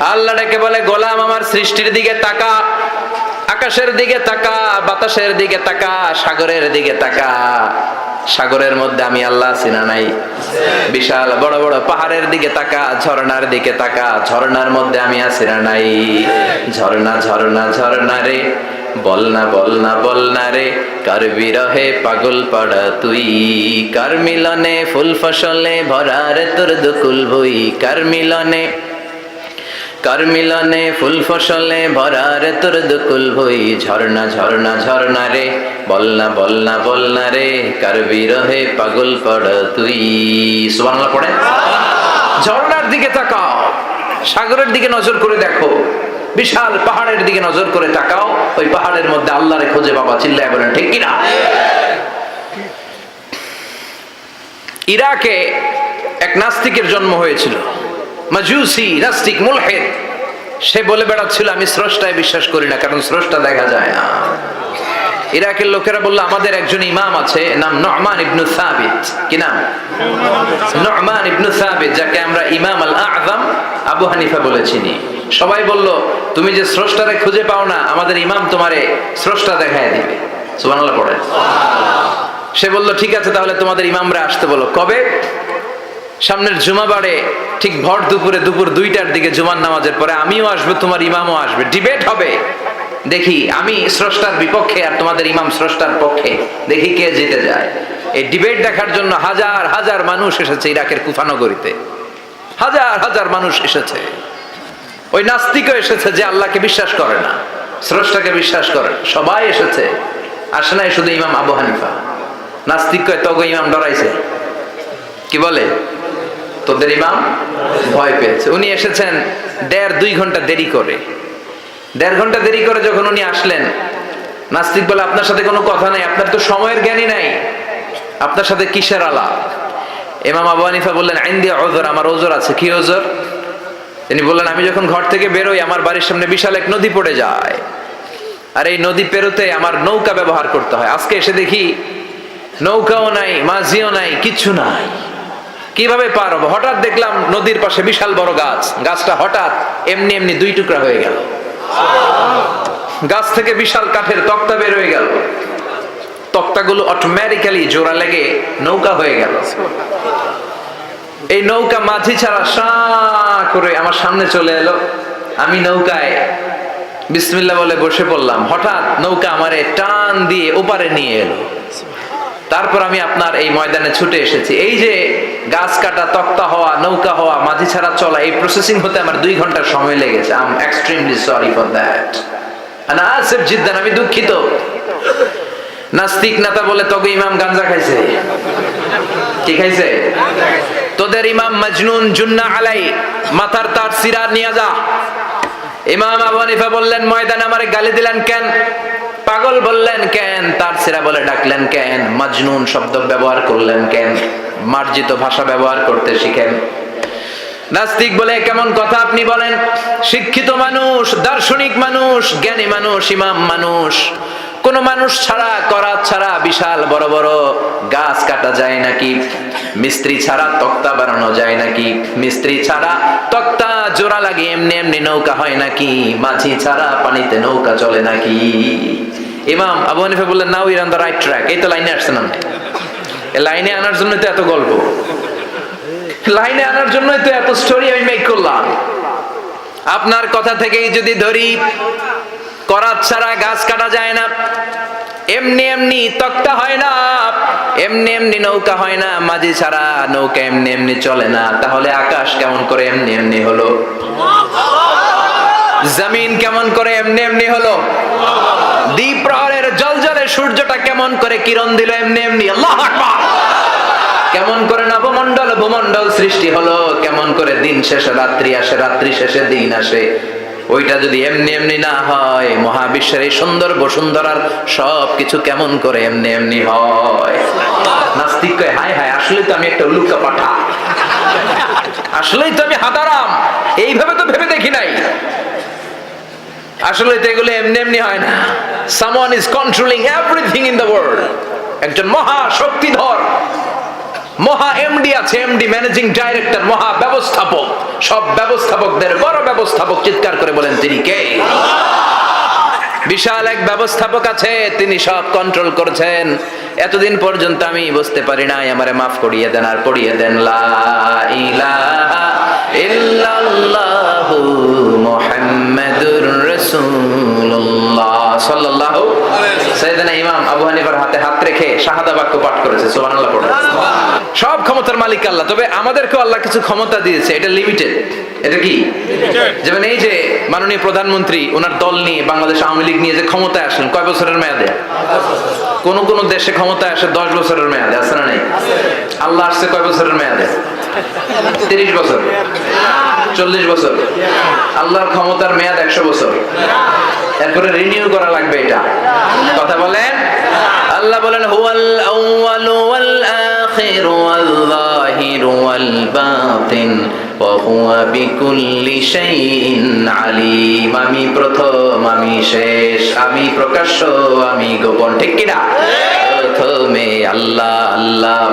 আল্লাহ ডেকে বলে, গোলাম আমার সৃষ্টির দিকে তাকা, আকাশের দিকে তাকা, বাতাসের দিকে তাকা, সাগরের দিকে তাকা। সাগরের মধ্যে আমি আল্লাহ চিনা নাই। বিশাল বড় বড় পাহাড়ের দিকে তাকা, ঝর্ণার দিকে তাকা। ঝর্ণার মধ্যে আমি আছি না নাই। ঝর্ণা ঝর্ণা ঝর্ণা রে, বল না বল না বল না রে, কার বিরহে পাগল পাড়া তুই? কার মিলনে ফুল ফসলে ভরা রে তোর দুকুল ভুই? কার মিলনে কার ফুল ফসলে ভরা রে তোর দুকুল ভুই। ঝর্ণা ঝর্ণা ঝর্ণা রে বল না বল না বল না রে, কার বিরহে পাগল পাড়া তুই। সুবহানাল্লাহ পড়ে? ঝর্ণার দিকে তাকাও, সাগরের দিকে নজর করে দেখো। বিশাল পাহাড়ের দিকে নজর করে তাকাও, ওই পাহাড়ের মধ্যে আল্লাহরে খোঁজে বাবা চিল্লায় বলেন, ঠিক কিনা? ইরাকে এক নাস্তিকের জন্ম হয়েছিল। মাজুসি, নাস্তিক, মুলহেদ। সে বলে বেড়াচ্ছিল, আমি স্রষ্টায় বিশ্বাস করি না, কারণ স্রষ্টা দেখা যায় না। ইরাকের লোকেরা বলল, আমাদের একজন ইমাম আছে, নাম নহমান ইবনু সাবিত। কি নাম? নহমান ইবনু সাবিত, যাকে আমরা ইমাম আল আযম আবু হানিফা বলে চিনি। সবাই বলল, তুমি যে স্রষ্টারে খুঁজে পাও না, আমাদের ইমাম তোমারে স্রষ্টা দেখায় দিবে। সুবহানাল্লাহ পড়ে। সে বলল, ঠিক আছে, তাহলে তোমাদের ইমামরা আসতে বলো। কবে? সামনের জুমা বাড়ে ঠিক ভর দুপুরে দুপুর দুইটার দিকে জুমার নামাজের পরে আমিও আসব, তোমার ইমামও আসবে। ডিবেট হবে। দেখি, আমি স্রষ্টার বিপক্ষে আর তোমাদের ইমাম স্রষ্টার পক্ষে। দেখি কে জিতে যায়। এই ডিবেট দেখার জন্য হাজার হাজার মানুষ এসেছে ইরাকের কুফানগরীতে হাজার হাজার মানুষ এসেছে। ওই নাস্তিকও এসেছে যে আল্লাহকে বিশ্বাস করে না, স্রষ্টাকে বিশ্বাস করে সবাই এসেছে। আসে নাই শুধু ইমাম আবু হানিফা। নাস্তিক তগো ইমাম ডরাইছে? কি বলে? তোদের ইমাম ভয় পেয়েছে। উনি এসেছেন দেড় দুই ঘণ্টা দেরি করে। দেড় ঘণ্টা দেরি করে যখন উনি আসলেন, নাস্তিক বলে, আপনার সাথে কোনো কথা নাই, আপনার তো সময়ের জ্ঞানই নাই। আপনার সাথে কিসের আলাপ? ইমাম আবু হানিফা বললেন আইন দিয়ে ওজোর, আমার ওজোর আছে। কি ওজোর? তিনি বললেন, আমি যখন ঘর থেকে বেরোই, আমার বাড়ির সামনে বিশাল এক নদী পড়ে যায়। আর এই নদী পেরোতে আমার নৌকা ব্যবহার করতে হয়। আজকে এসে দেখি, নৌকাও নাই, মাঝিও নাই, কিচ্ছু নাই। কীভাবে পার হব? হঠাৎ দেখলাম নদীর পাশে বিশাল বড় গাছ। গাছটা হঠাৎ এমনি এমনি দুই টুকরা হয়ে গেল। গাছ থেকে বিশাল কাঠের তক্তা বের হয়ে গেল। তক্তাগুলো অটোমেটিক্যালি জোড়া লেগে নৌকা হয়ে গেল। এই নৌকা মাঝি ছাড়া সা করে আমার সামনে চলে এলো। আমি নৌকায় বিসমিল্লা বলে বসে পড়লাম। হঠাৎ নৌকা আমারে টান দিয়ে ওপারে নিয়ে এলো। তারপর আমি আপনার এই ময়দানে ছুটে এসেছি। এই যে গাছ কাটা, তক্তা হওয়া, নৌকা হওয়া, মাঝি ছাড়া চলা, এই প্রসেসিং হতে আমার দুই ঘণ্টার সময় লেগেছে। I am extremely sorry for that Asif Zidan, আমি দুঃখিত। নাস্তিক নেতা বলে তবে ইমাম গাঞ্জা খাইছে। কি খাইছে? তোদের ইমাম মজনুন জুন্না আলাই, মাথার তার সিরা নিয়ে যা। ইমাম আবু হানিফা বললেন, ময়দানে আমারে গালি দিলেন কেন? পাগল বললেন কেন? তার সেরা বলে ডাকলেন কেন? মাজনুন শব্দ ব্যবহার করলেন কেন? মার্জিত ভাষা ব্যবহার করতে শিখেন। নাস্তিক বলে কেমন কথা আপনি বলেন? শিক্ষিত মানুষ, দার্শনিক মানুষ, জ্ঞানী মানুষ, ইমাম মানুষ। কোন মানুষ ছাড়া করাত ছাড়া বিশাল বড় বড় গাছ কাটা যায় নাকি? মিস্ত্রি ছাড়া তক্তা বানানো যায় নাকি? মিস্ত্রি ছাড়া তক্তা জোড়া লাগে, এমনি এমনি নৌকা হয় নাকি? মাঝি ছাড়া পানিতে নৌকা চলে নাকি? ইমাম আবু হানিফা বললেন now you're on the right track এই তো লাইনে আসছে না লাইনে আনার জন্য তো এত গল্প। লাইনে আনার জন্যই তো এত স্টোরি আমি মেক করলাম। আপনার কথা থেকেই যদি ধরি করাত ছাড়া গাছ কাটা যায় না। এমনি এমনি তক্তা হয় না, এমনি এমনি নৌকা হয় না, মাঝি ছাড়া নৌকা এমনি এমনি চলে না। তাহলে আকাশ কেমন করে এমনি এমনি হলো? জমিন কেমন করে এমনি এমনি হলো? দ্বীপ প্রহরের জল জলে সূর্যটা কেমন করে কিরণ দিল এমনি এমনি? আল্লাহ আকবার! কেমন করে নবমণ্ডল, ভূমণ্ডল সৃষ্টি হলো? কেমন করে দিন শেষে, রাত্রি আসে, রাত্রি শেষে দিন আসে? ওইটা যদি এমনি এমনি না হয়, মহাবিশ্বের এই সুন্দর বসুন্ধরার সব কিছু কেমন করে এমনি এমনি হয়? নাস্তিক কয়, হায় হায় আসলে তো আমি একটা উলুকা পাঠা। আসলেই তো আমি হাতারাম। এইভাবে তো ভেবে দেখি নাই। আসলে তো এগুলো এমনি এমনি হয় না। Someone is controlling everything in the world একজন মহা শক্তিধর। মহা এমডি আছে এমডি ম্যানেজিং ডাইরেক্টর মহা ব্যবস্থাপক। সব ব্যবস্থাপকদের বড় ব্যবস্থাপক চিৎকার করে বলেন, তিনি কে? বিশাল এক ব্যবস্থাপক আছে, তিনি সব কন্ট্রোল করছেন। এতদিন পর্যন্ত আমি বুঝতে পারি নাই, আমারে মাফ করিয়ে দেন আর পড়িয়ে দেন ইমাম আবু হানিফার হাতে শাহাদা বাক্য পাঠ করেছে পড়ে। সব ক্ষমতার মালিক আল্লাহ তবে আমাদেরকেও আল্লাহ কিছু ক্ষমতা দিয়েছে এটা লিমিটেড এটা কি? যেমন এই যে মাননীয় প্রধানমন্ত্রী ওনার দল নিয়ে বাংলাদেশ আওয়ামী লীগ নিয়ে যে ক্ষমতায় আসলেন কয় বছরের মেয়াদে? কোন কোন দেশে ক্ষমতায় আসে দশ বছরের মেয়াদে আসে না নেই? আল্লাহ আসছে কয় বছরের মেয়াদে? তিরিশ বছর। চল্লিশ বছর। আল্লাহর ক্ষমতার মেয়াদ একশো বছর। এরপরে রিনিউ করা লাগবে এটা। কথা বলেন? আল্লাহ বলেন, হুয়াল আউয়ালু ওয়াল আখিরু ওয়াল যাহিরু ওয়াল বাতিন আমি প্রথম, আমি শেষ, আমি প্রকাশ্য, আমি গোপন। ঠিক কি না প্রথমে আল্লাহ আল্লাহ।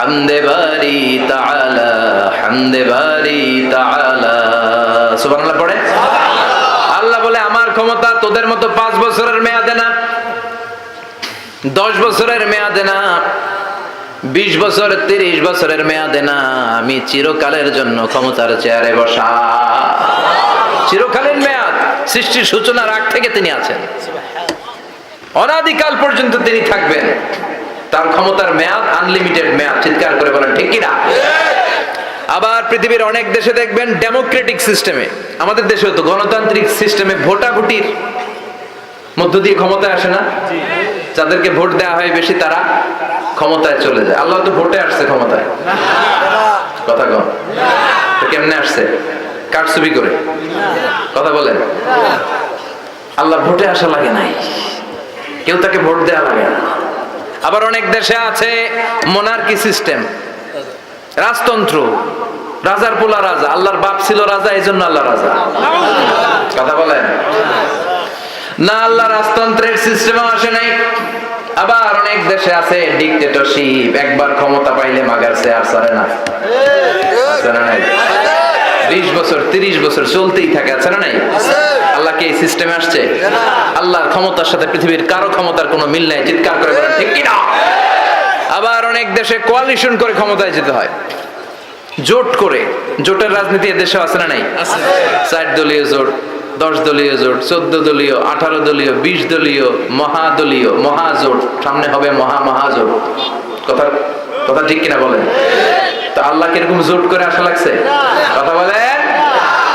হামদে বারি তাআলা, হামদে বারি তাআলা। সুবহানাল্লাহ পড়ে। আল্লাহ বলে, আমার ক্ষমতা তোদের মতো পাঁচ বছরের মেয়াদে না, দশ বছরের মেয়াদে না, বিশ বছর, তিরিশ বছরের মেয়াদে না, আমি চিরকালের জন্য ক্ষমতার চেয়ারে বসা। চিরকালীন মেয়াদ, সৃষ্টির সূচনার আগ থেকে তিনি আছেন। অনাদিকাল পর্যন্ত তিনি থাকবেন। তার ক্ষমতার মেয়াদ আনলিমিটেড মেয়াদ, চিৎকার করে বলেন, ঠিক কিনা? আবার পৃথিবীর অনেক দেশে দেখবেন ডেমোক্রেটিক সিস্টেমে আমাদের দেশে তো গণতান্ত্রিক সিস্টেমে ভোটাভুটির মধ্য দিয়ে ক্ষমতায় আসে না? যাদেরকে ভোট দেওয়া হয় বেশি, তারা ক্ষমতায় চলে যায়। আল্লাহ তো ভোটে আসছে ক্ষমতায়। কথা কম কেমনে আসছে? কারচুপি করে। কথা বলেন। আল্লাহ ভোটে আসা লাগে নাই। কেউ তাকে ভোট দেওয়া লাগে না। আবার অনেক দেশে আছে মোনার্কি সিস্টেম রাজতন্ত্র, রাজার পোলা রাজা, আল্লাহর বাপ ছিল রাজা এই জন্য আল্লাহ রাজা। কথা বলেন? না, আল্লাহ রাজতন্ত্রের সিস্টেমও আসে নাই। আবার অনেক দেশে আছে ডিকটেটরশিপ একবার ক্ষমতা পাইলে মাগার চেয়ার ছাড়ে না। আছে না নাই? বিশ বছর, তিরিশ বছর চলতেই থাকে, আছে না নাই? আল্লাহ কি এই সিস্টেমে আসছে? আল্লাহর ক্ষমতার সাথে পৃথিবীর কারও ক্ষমতার কোনো মিল চিৎকার করে ঠিক কিনা? আবার অনেক দেশে কোয়ালিশন করে ক্ষমতায় যেতে হয়। জোট করে, জোটের রাজনীতি এদেশে আছে না নাই? চার দলীয় জোট, দশ দলীয় জোট, চোদ্দ দলীয়, আঠারো দলীয়, বিশ দলীয়, মহাদলীয়, মহাজোট, সামনে হবে মহা মহাজোট। কথা কথা ঠিক কিনা বলেন? তা আল্লাহ কীরকম জোট করে আসা লাগছে? কথা বলেন?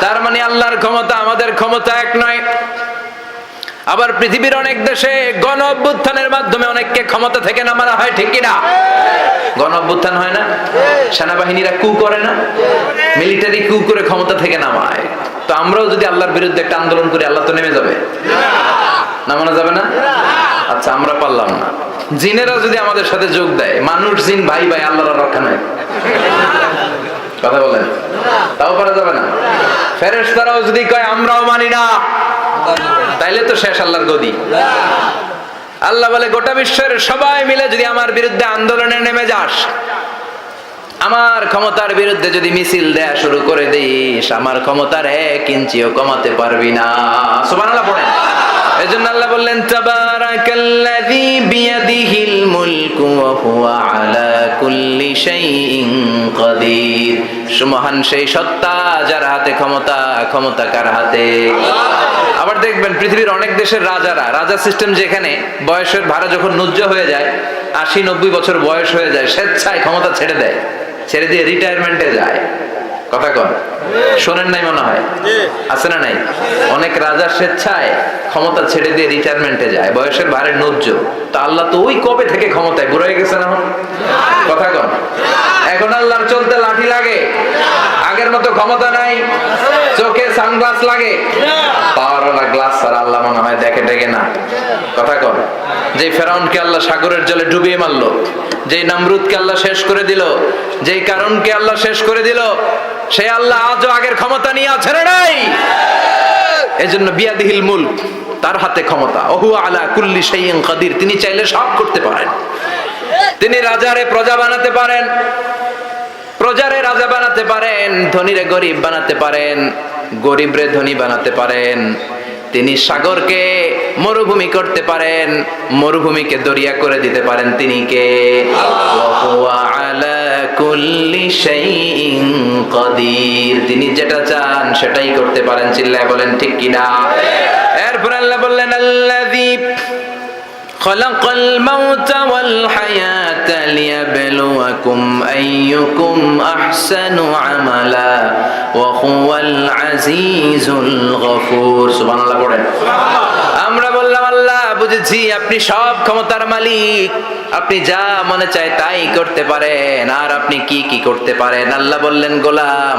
তার মানে আল্লাহর ক্ষমতা আমাদের ক্ষমতা এক নয়। আবার পৃথিবীর অনেক দেশে গণ অভ্যুত্থানের মাধ্যমে অনেককে ক্ষমতা থেকে নামানো হয়, ঠিক কিনা? গণ অভ্যুত্থান হয় না? সেনাবাহিনীরা কু করে না? মিলিটারি কু করে ক্ষমতা থেকে নামায়। তো আমরাও যদি আল্লাহর বিরুদ্ধে একটা আন্দোলন করি, আল্লাহ তো নেমে যাবে। নামানো যাবে না? আচ্ছা আমরা পারলাম না। জিনেরা যদি আমাদের সাথে যোগ দেয়, মানুষ, জিন, ভাই ভাই, আল্লাহর রক্ষা নাই কথা বলেন। তাও পারা যাবে না? ফেরেস তারাও যদি কয়, আমরাও মানি না, তাইলে তো শেষ আল্লাহর গদি। আল্লাহ বলে, গোটা বিশ্বের সবাই মিলে যদি আমার বিরুদ্ধে আন্দোলনে নেমে যাস, আমার ক্ষমতার বিরুদ্ধে যদি মিছিল দেয়া শুরু করে দিস, আমার ক্ষমতার এক ইঞ্চিও কমাতে পারবি না। সুবহানাল্লাহ পড়েন। এজন্য আল্লাহ বললেন তাবারাকাল্লাযী বিয়াদিহিল মুলকু ওয়া হুয়া আলা কুল্লি শাইইন কাদির। সুমহান সেই সত্তা যার হাতে ক্ষমতা ক্ষমতা কার হাতে? আবার দেখবেন পৃথিবীর অনেক দেশের রাজারা রাজা সিস্টেম যেখানে বয়সের ভাড়া যখন নুজ্জ হয়ে যায় আশি নব্বই বছর বয়স হয়ে যায় স্বেচ্ছায় ক্ষমতা ছেড়ে দেয়। ছেড়ে দিয়ে রিটায়ারমেন্টে যায়। কথা কন। শোনেন নাই মনে হয়? আছে না নাই? অনেক রাজা স্বেচ্ছায় ক্ষমতা ছেড়ে দিয়ে রিটায়ারমেন্টে যায়। বয়সের ভারে নজ্জ তা আল্লাহ তো ওই কবে থেকে ক্ষমতায়? বুড়ো হয়ে গেছে না কথা কন। এখন আল্লাহর চলতে লাঠি লাগে। আগের মতো ক্ষমতা নাই। চোখে সানগ্লাস লাগে। গ্লাস আল্লাহ মনে হয় দেখে না। কথা ফেরাউনকে আল্লাহ সাগরের জলে ডুবিয়ে মারলো, যেই আল্লাহ শেষ করে দিল, যেই কারণকে আল্লাহ শেষ করে দিল, সে আল্লাহ আজও আগের ক্ষমতা নিয়ে বিয়াদিহিল মুলক, তার হাতে ক্ষমতা। ওহু আলা কুল্লি কাদির, তিনি চাইলে সব করতে পারেন। তিনি রাজারে প্রজা বানাতে পারেন। প্রজারে রাজা বানাতে পারেন, ধনীরে গরিব বানাতে পারেন, গরিবরে ধনী বানাতে পারেন। তিনি সাগরকে মরুভূমি করতে পারেন, মরুভূমিকে দরিয়া করে দিতে পারেন তিনি কে? তিনি যেটা চান সেটাই করতে পারেন, চিল্লায় বলেন ঠিক কিনা? এরপর আল্লাহ বললেন, আল্লাযী خلق الموت والحياة ليبلوكم أيكم أحسن عملا وهو العزيز الغفور سبحان الله পড়েন আমরা বললাম আল্লাহ বুঝেছি আপনি সব ক্ষমতার মালিক আপনি যা মনে চায় তাই করতে পারেন আর আপনি কি কি করতে পারেন আল্লাহ বললেন গোলাম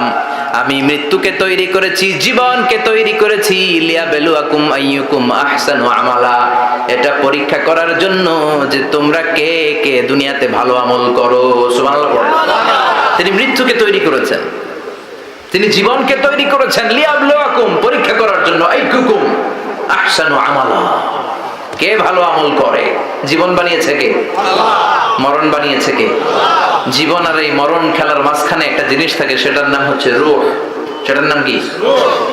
আমি মৃত্যুকে তৈরি করেছি জীবনকে তৈরি করেছি লিয়া বেলুয়াকুম আইয়ুকুম আহসানু আমালা এটা পরীক্ষা করার জন্য যে তোমরা কে কে দুনিয়াতে ভালো আমল করো। তিনি মৃত্যুকে তৈরি করেছেন। তিনি জীবনকে তৈরি করেছেন। লিয়াবলুয়াকুম, পরীক্ষা করার জন্য। কে ভালো আমল করে? জীবন বানিয়েছে কে? মরণ বানিয়েছে কে? জীবন আর এই মরণ খেলার মাঝখানে একটা জিনিস থাকে, সেটার নাম হচ্ছে রূহ। সেটার নাম কি?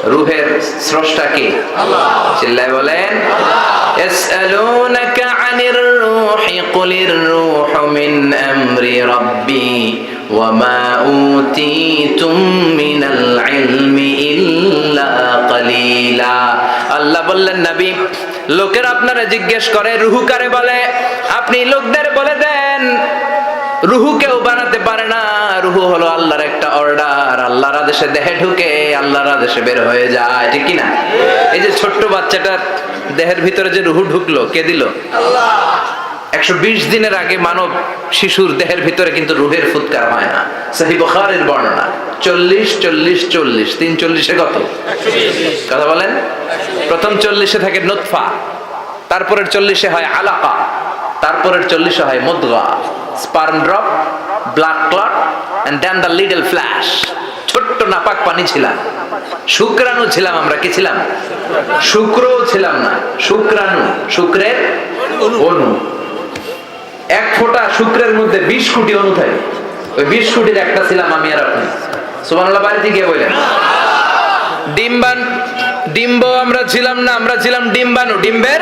রুহের স্রষ্টা কে? চিল্লায় বলেন يسألونك عن الروح قل الروح من أمر ربي وما أوتيتم من العلم إلا قليلا আল্লাহ বললেন নবী লোকের আপনারা জিজ্ঞেস করে রুহু কারে বলে আপনি লোকদের বলে দেন রুহু কেউ বানাতে পারে না। রুহু হলো আল্লাহর একটা অর্ডার আল্লাহর আদেশে দেহে ঢুকে আল্লাহর আদেশে বের হয়ে যায়। ঠিক না এই যে ছোট্ট বাচ্চাটার দেহের ভিতরে যে রুহু ঢুকলো কে দিল? একশো বিশ দিনের আগে মানব শিশুর দেহের ভিতরে কিন্তু রুহের ফুৎকার হয় না। সাহি বখারের বর্ণনা। চল্লিশ চল্লিশ চল্লিশ। তিন চল্লিশে কত? কথা বলেন? প্রথম চল্লিশে থাকে নোৎফা তারপরের চল্লিশে হয় আলাকা। তারপরের চল্লিশে হয় মুদগা। Sperm drop blood clot and then the little flesh ছোট্ট নাপাক পানি ছিলাম। শুক্রাণু ছিলাম আমরা, কি ছিলাম? শুক্রও ছিলাম না, শুক্রাণু। শুক্রের অনু এক ফোঁটা শুক্রের মধ্যে বিশ কোটি অণু থাকে। ওই বিশ কোটির একটা ছিলাম আমি আর আপনি। সুবহানাল্লাহ, বাড়িতে গিয়ে বললেন ডিম্বান ডিম্ব আমরা ছিলাম না, আমরা ছিলাম ডিম্বাণু। ডিম্বের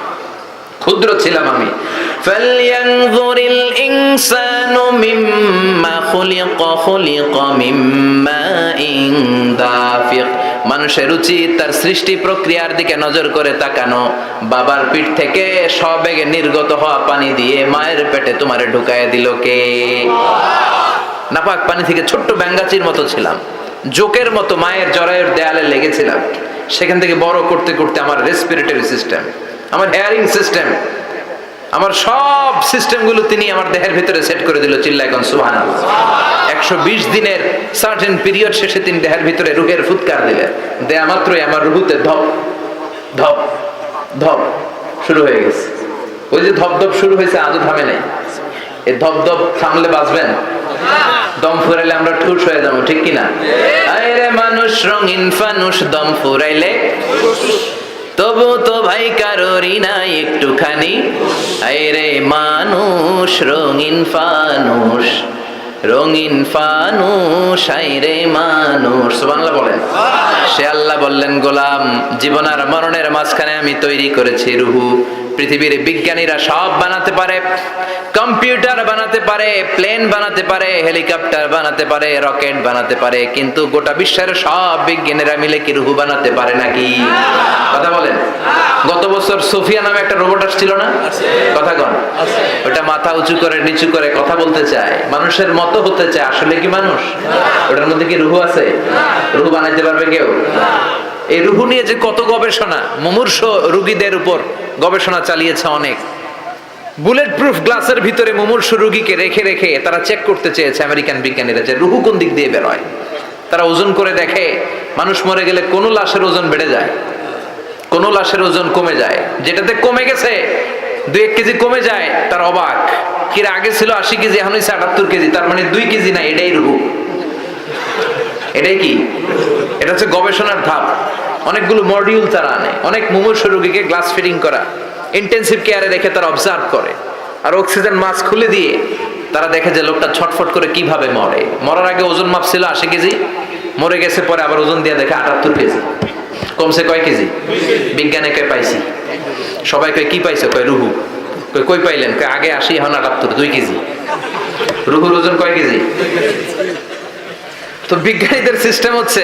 ক্ষুদ্র ছিলাম আমি فلينظر الإنسان مما خلق خلق من ماء دافق মানুষের উচিত তার সৃষ্টি প্রক্রিয়ার দিকে নজর করে তাকানো বাবার পিঠ থেকে সবেগে নির্গত হওয়া পানি দিয়ে মায়ের পেটে তোমারে ঢুকায় দিল কে নাপাক পানি থেকে ছোট্ট ব্যাঙ্গাচির মতো ছিলাম জোকের মতো মায়ের জরায়ের দেয়ালে লেগেছিলাম সেখান থেকে বড় করতে করতে আমার রেসপিরেটরি সিস্টেম আমার হেয়ারিং সিস্টেম আমার সব সিস্টেমগুলো তিনি আমার দেহের ভিতরে সেট করে দিল চিল্লা এখন সুহান একশো বিশ দিনের সার্টেন পিরিয়ড শেষে তিনি দেহের ভিতরে রুহের ফুৎকার দিলেন। দেয়া মাত্রই আমার রুহুতে ধপ ধপ ধপ শুরু হয়ে গেছে। ওই যে ধপ ধপ শুরু হয়েছে, আজও থামে নাই। এই ধপ ধপ থামলে বাঁচবেন? দম ফুরাইলে আমরা ঠুস হয়ে যাব, ঠিক কিনা? মানুষ, রঙিন ফানুষ, দম ফুরাইলে তবু তো ভাই কারোরই না একটুখানি। আরে মানুষ, রঙিন ফানুষ রঙিন ফানুষ, আইরে মানুষ। বাংলা বলেন। সে আল্লাহ বললেন, গোলাম, জীবন আর মরণের মাঝখানে আমি তৈরি করেছি রুহু। পৃথিবীর বিজ্ঞানীরা সব বানাতে পারে, কম্পিউটার বানাতে পারে, প্লেন বানাতে পারে, হেলিকপ্টার বানাতে পারে, রকেট বানাতে পারে, কিন্তু গোটা বিশ্বের সব বিজ্ঞানীরা মিলে কি রুহু বানাতে পারে নাকি? কথা বলেন। গত বছর সোফিয়া নামে একটা রোবট আসছিল না? কথা কন। ওটা মাথা উঁচু করে, নিচু করে কথা বলতে চায়। মানুষের মতো হতে চায়। আসলে কি মানুষ? ওটার মধ্যে কি রুহু আছে? রুহু বানাইতে পারবে কেউ? এই রুহু নিয়ে যে কত গবেষণা, মুমূর্ষ রুগীদের উপর গবেষণা চালিয়েছে অনেক। বুলেট প্রুফ গ্লাসের ভিতরে মুমূর্ষ রুগীকে রেখে রেখে তারা চেক করতে চেয়েছে আমেরিকান বিজ্ঞানীরা যে রুহু কোন দিক দিয়ে বেরোয়। তারা ওজন করে দেখে, মানুষ মরে গেলে কোন লাশের ওজন বেড়ে যায়, কোন লাশের ওজন কমে যায়। যেটাতে কমে গেছে দু এক কেজি কমে যায়, তার অবাক। কিরা আগে ছিল আশি কেজি, এখন হয়েছে আটাত্তর কেজি, তার মানে দুই কেজি না, এটাই রুহু। এটাই কি? এটা হচ্ছে গবেষণার ধাপ। অনেকগুলো মডিউল তারা আনে। অনেক মুমূর্ষ রোগীকে গ্লাস ফিটিং করা। ইন্টেন্সিভ কেয়ারে রেখে তারা অবজার্ভ করে। আর অক্সিজেন মাস্ক খুলে দিয়ে তারা দেখে যে লোকটা ছটফট করে কীভাবে মরে। মরার আগে ওজন মাপ ছিল আশি কেজি, মরে গেছে পরে আবার ওজন দিয়ে দেখে আটাত্তর কেজি। কমছে কয় কেজি? বিজ্ঞানে কয় পাইছি? সবাই কয়, কি পাইছে? কয়, রুহু। কয়, কই পাইলেন? কয়, আগে আশি, এখন আটাত্তর, দুই কেজি। রুহুর ওজন কয় কেজি? তো বিজ্ঞানীদের সিস্টেম হচ্ছে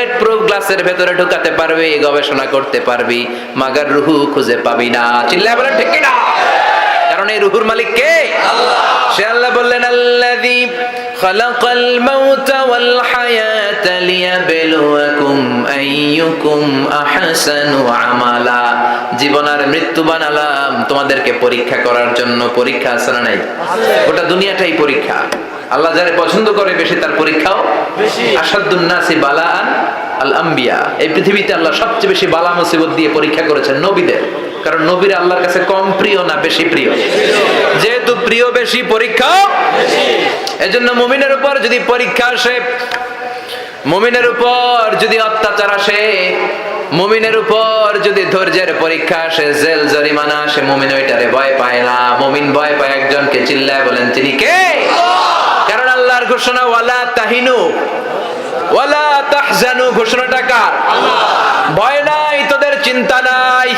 প্রুফ গ্লাসের ভেতরে ঢুকাতে পারবি গবেষণা করতে পারবি মাগার রুহু খুঁজে পাবি না। চিল্লা বলে ঠিক না কারণ এই রুহুর মালিক কে? সে আল্লাহ বললেন আল্লাযী খালাকাল মাউতা ওয়াল হায়াতা লিয়াবলুয়াকুম আইয়ুকুম আহসানু আমালা। জীবন আর মৃত্যু বানালাম তোমাদেরকে পরীক্ষা করার জন্য। পরীক্ষা আছে না নাই? গোটা দুনিয়াটাই পরীক্ষা। আল্লাহ যারে পছন্দ করে বেশি তার পরীক্ষাও। আসাদুন নাসি বালাআন আল আম্বিয়া এই পৃথিবীতে আল্লাহ সবচেয়ে বেশি বালা মুসিবত দিয়ে পরীক্ষা করেছেন নবীদের। কারণ নবীর আল্লাহর কাছে কম প্রিয় না বেশি প্রিয়? যেহেতু প্রিয় বেশি পরীক্ষা এজন্য মুমিনের উপর যদি পরীক্ষা আসে মুমিনের উপর যদি অত্যাচার আসে মুমিনের উপর যদি ধৈর্যের পরীক্ষা আসে জেল জরিমানা আসে মুমিন ওইটারে ভয় পায় না। মুমিন ভয় পায় একজনকে চিল্লায় বলেন তিনি কে? কারণ আল্লাহর ঘোষণা ওয়ালা তাহিনু ওয়ালা তাহজানু ঘোষণাটা কার? ভয় নাই তোদের চিন্তা নাই।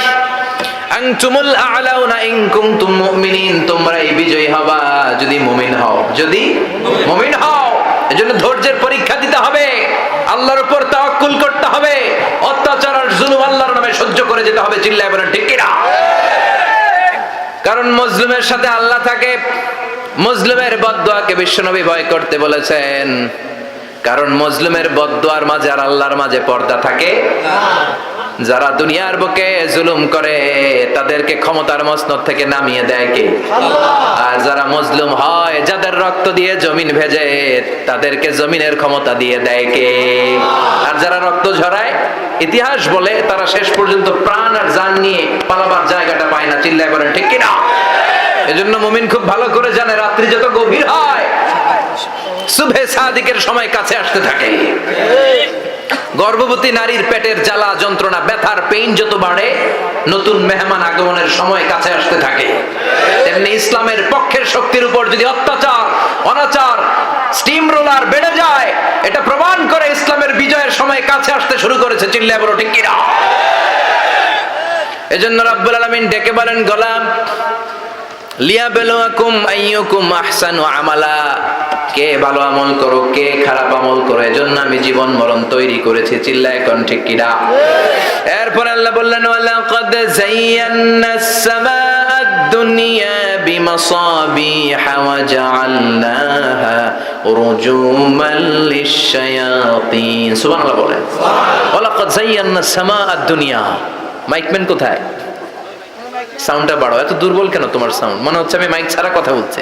আনতুমুল আ'লাউনা ইন কুনতুম মুমিনিন তোমরাই বিজয়ী হবা যদি মুমিন হও। যদি মুমিন হও এজন্য ধৈর্যের পরীক্ষা দিতে হবে। আল্লাহর উপর তাওয়াক্কুল করতে হবে। অত্যাচার আর জুলুম আল্লাহর নামে সহ্য করে যেতে হবে চিল্লায় বলেন ঠিক কিনা? কারণ মজলুমের সাথে আল্লাহ থাকে। মজলুমের বদদোয়াকে বিশ্বনবী ভয় করতে বলেছেন। কারণ মজলুমের বদদোয়ার মাঝে আর আল্লাহর মাঝে পর্দা থাকে। যারা দুনিয়ার বুকে জুলুম করে তাদেরকে ক্ষমতার মসনদ থেকে নামিয়ে দেয় কে? আর যারা মজলুম হয় যাদের রক্ত দিয়ে জমিন ভেজে তাদেরকে জমিনের ক্ষমতা দিয়ে দেয় কে? আর যারা রক্ত ঝরায় ইতিহাস বলে তারা শেষ পর্যন্ত প্রাণ আর জান নিয়ে পালাবার জায়গাটা পায় না। চিল্লায় বলেন ঠিক কিনা? এজন্য মুমিন খুব ভালো করে জানে রাত্রি যত গভীর হয় শুভে সাদিকের সময় কাছে আসতে থাকে। গর্ভবতী নারীর পেটের জ্বালা যন্ত্রণা, ব্যথার পেইন যত বাড়ে, নতুন মেহমান আগমনের সময় কাছে আসতে থাকে। তেমনি ইসলামের পক্ষের শক্তির উপর যদি অত্যাচার, অনাচার স্টিম রোলার বেড়ে যায়, এটা প্রমাণ করে ইসলামের বিজয়ের সময় কাছে আসতে শুরু করেছে। চিল্লা বড় ঠিক কিনা? এজন্য রাব্বুল আলামিন ডেকে বলেন, গোলাম, লিয়াবেলুয়াকুম আইয়ুকুম আহসানু আমালা। কে ভালো আমল করো কে খারাপ আমল করো এজন্য আমি জীবন মরণ তৈরি করেছি। চিল্লায় কোন ঠিক কিনা এরপর আল্লাহ বললেন কোথায়? সাউন্ডটা বাড়াও, এত দুর্বল কেন তোমার সাউন্ড? মনে হচ্ছে আমি মাইক ছাড়া কথা বলছি।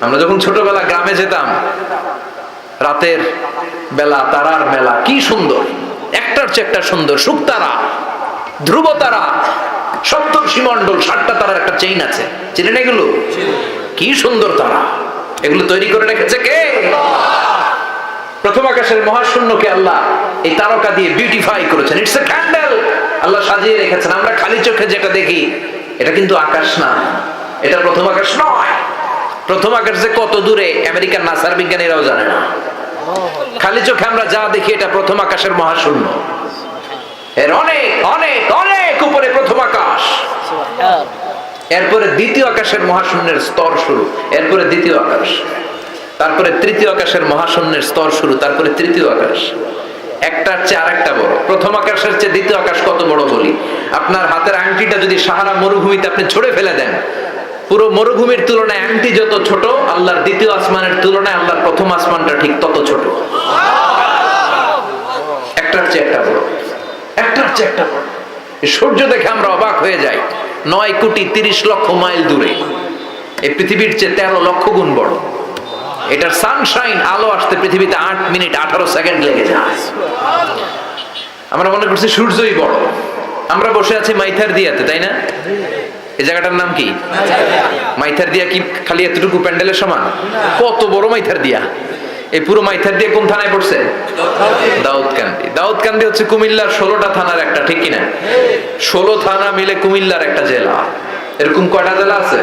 আমরা যখন ছোটবেলা গ্রামে যেতাম, রাতের বেলা, তারার মেলা, কি সুন্দর। একটার চেয়ে একটা সুন্দর শুকতারা ধ্রুব তারা, সপ্তম সীমণ্ডল ষাটটা তারার একটা চেইন আছে। চিনেন এগুলো? কি সুন্দর তারা। এগুলো তৈরি করে রেখেছে কে? প্রথম আকাশের মহাশূন্যকে আল্লাহ এই তারকা দিয়ে বিউটিফাই করেছেন। ইটস এ ক্যান্ডেল আল্লাহ সাজিয়ে রেখেছেন। আমরা খালি চোখে যেটা দেখি, এটা কিন্তু আকাশ না। এটা প্রথম আকাশ নয়। প্রথম আকাশ যে কত দূরে আমেরিকার নাসার বিজ্ঞানীরাও জানে না। খালি চোখে আমরা যা দেখি, এটা প্রথম আকাশের মহাশূন্য। এর অনেক অনেক অনেক উপরে প্রথম আকাশ। এরপরে দ্বিতীয় আকাশের মহাশূন্যের স্তর শুরু। এরপরে দ্বিতীয় আকাশ। তারপরে তৃতীয় আকাশের মহাশূন্যের স্তর শুরু। তারপরে তৃতীয় আকাশ। একটার চেয়ে আরেকটা বড়। প্রথম আকাশের চেয়ে দ্বিতীয় আকাশ কত বড় বলি? আপনার হাতের আংটিটা যদি সাহারা মরুভূমিতে আপনি ছড়ে ফেলে দেন পুরো মরুভূমির তুলনায় আংটি যত ছোট, আল্লাহর দ্বিতীয় আসমানের তুলনায় আল্লাহর প্রথম আসমানটা ঠিক তত ছোট। একটার চেয়ে একটা বড়। একটার চেয়ে একটা বড়। সূর্য দেখে আমরা অবাক হয়ে যাই। নয় কোটি তিরিশ লক্ষ মাইল দূরে। এই পৃথিবীর চেয়ে তেরো লক্ষ গুণ বড়। এটার সানশাইন আলো আসতে পৃথিবীতে আট মিনিট আঠারো সেকেন্ড লেগে যায়। আমরা মনে করছি সূর্যই বড়। আমরা বসে আছি মাইথার দিয়াতে, তাই না? এই জায়গাটার নাম কি? মাইথার দিয়া কি খালি এতটুকু প্যান্ডেলের সমান? কত বড় মাইথার দিয়া? এই পুরো মাইথার দিয়ে কোন থানায় পড়ছে? দাউদকান্দি দাউদকান্দি হচ্ছে কুমিল্লার ষোলোটা থানার একটা, ঠিক কিনা? ষোলো থানা মিলে কুমিল্লার একটা জেলা। এরকম কয়টা জেলা আছে?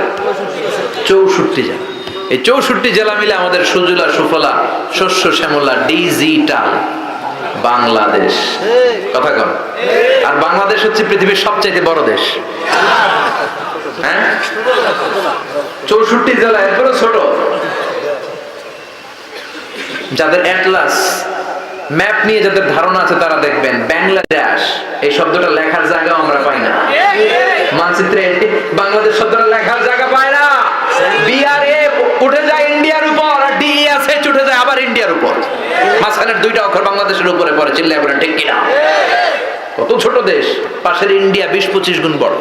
চৌষট্টি জেলা। এই চৌষট্টি জেলা মিলে আমাদের সুজলা, সুফলা, শস্য, শ্যামলা ডিজিটাল বাংলাদেশ। কথা কন। আর বাংলাদেশ হচ্ছে পৃথিবীর সবচাইতে বড় দেশ। হ্যাঁ? চৌষট্টি জেলা এরপরে ছোট। যাদের অ্যাটলাস ম্যাপ নিয়ে যাদের ধারণা আছে তারা দেখবেন। বাংলাদেশ এই শব্দটা লেখার জায়গা আমরা পাই না। মানচিত্রে বাংলাদেশ শব্দটা লেখার জায়গা পায় না। বিআরএ উঠে যায় ইন্ডিয়ার উপর আর ডিএসএচ উঠে যায় আবার ইন্ডিয়ার উপর। মাঝখানের দুইটা অক্ষর বাংলাদেশের উপরে পড়ে, চিল্লায় বলেন ঠিক কিনা? কত ছোট দেশ, পাশের ইন্ডিয়া বিশ পঁচিশ গুণ বড়।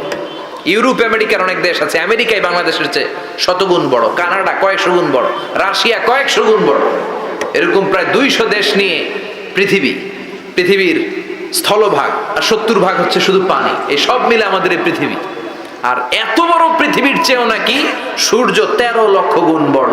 ইউরোপ, আমেরিকার অনেক দেশ আছে, আমেরিকাই বাংলাদেশের চেয়ে শতগুণ বড়, কানাডা কয়েকশো গুণ বড়, রাশিয়া কয়েকশো গুণ বড়। এরকম প্রায় দুইশো দেশ নিয়ে পৃথিবী, পৃথিবীর স্থলভাগ আর সত্তর ভাগ হচ্ছে শুধু পানি। এই সব মিলে আমাদের এই পৃথিবী। আর এত বড় পৃথিবীর চেয়েও নাকি সূর্য তেরো লক্ষ গুণ বড়।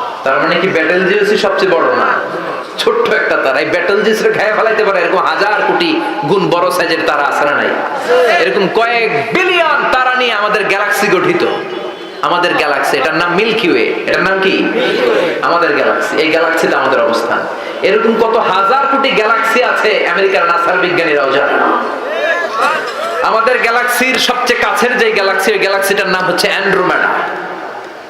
তার মানে কি ব্যাটেল জিউসই সবচেয়ে বড় না? ছোট্ট একটা তারা। এই ব্যাটেল জিউসরে খেয়ে ফেলাইতে পারে, এরকম হাজার কোটি গুণ বড় সাইজের তারা আছে না নাই? এরকম কয়েক বিলিয়ন তারা নিয়ে আমাদের গ্যালাক্সি গঠিত। আমাদের গ্যালাক্সি এটার নাম মিল্কি ওয়ে এটার নাম কি? আমাদের গ্যালাক্সি এই গ্যালাক্সিতে আমাদের অবস্থান। এরকম কত হাজার কোটি গ্যালাক্সি আছে আমেরিকার নাসার বিজ্ঞানীরাও জানে আমাদের গ্যালাক্সির সবচেয়ে কাছের যে গ্যালাক্সি ওই গ্যালাক্সিটার নাম হচ্ছে অ্যান্ড্রোমেডা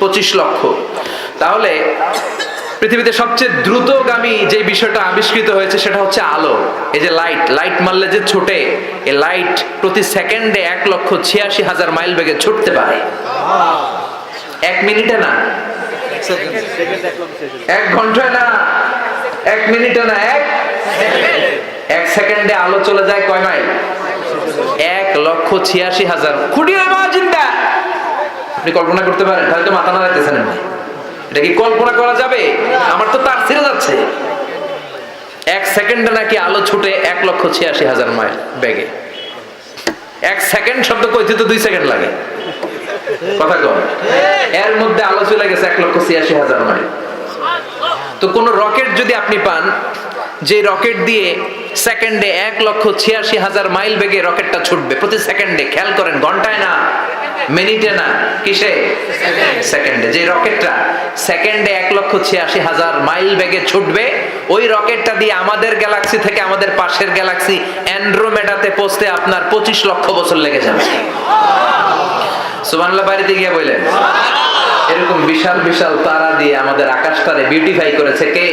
পঁচিশ লক্ষ। তাহলে পৃথিবীতে সবচেয়ে দ্রুতগামী যে বিষয়টা আবিষ্কৃত হয়েছে সেটা হচ্ছে আলো। এই যে লাইট লাইট মারলে যে ছোটে, এই লাইট প্রতি সেকেন্ডে এক লক্ষ ছিয়াশি হাজার মাইল বেগে ছুটতে পারে। এক মিনিটে না? এক ঘন্টায় না? এক মিনিটে না? এক? এক সেকেন্ডে আলো চলে যায় কয় মাইল? এক লক্ষ ছিয়াশি হাজার। খুঁটিয়ে চিন্তা আপনি কল্পনা করতে পারেন, তাহলে তো মাথা নাড়াইতেছেন এমনি। এটা কি কল্পনা করা যাবে? আমার তো তার ছেড়ে যাচ্ছে। এক সেকেন্ডে নাকি আলো ছুটে এক লক্ষ ছিয়াশি হাজার মাইল বেগে। এক সেকেন্ড শব্দ কইতে তো দুই সেকেন্ড লাগে। কথা কর এর মধ্যে আলো চলে গেছে এক লক্ষ ছিয়াশি হাজার মাইল। তো কোন রকেট যদি আপনি পান, যে রকেট দিয়ে সেকেন্ডে এক লক্ষ ছিয়াশি হাজার মাইল বেগে রকেটটা ছুটবে, প্রতি সেকেন্ডে, খেয়াল করেন, ঘন্টায় না। মিনিটে না। কিসে? সেকেন্ডে যে রকেটটা সেকেন্ডে এক লক্ষ ছিয়াশি হাজার মাইল বেগে ছুটবে, ওই রকেটটা দিয়ে আমাদের গ্যালাক্সি থেকে আমাদের পাশের গ্যালাক্সি অ্যান্ড্রোমেডাতে পৌঁছতে আপনার পঁচিশ লক্ষ বছর লেগে যাবে। সুবহানাল্লাহ, বাড়িতে গিয়ে বললেন, এরকম বিশাল বিশাল তারা দিয়ে আমাদের আকাশটারে বিউটিফাই করেছে কে?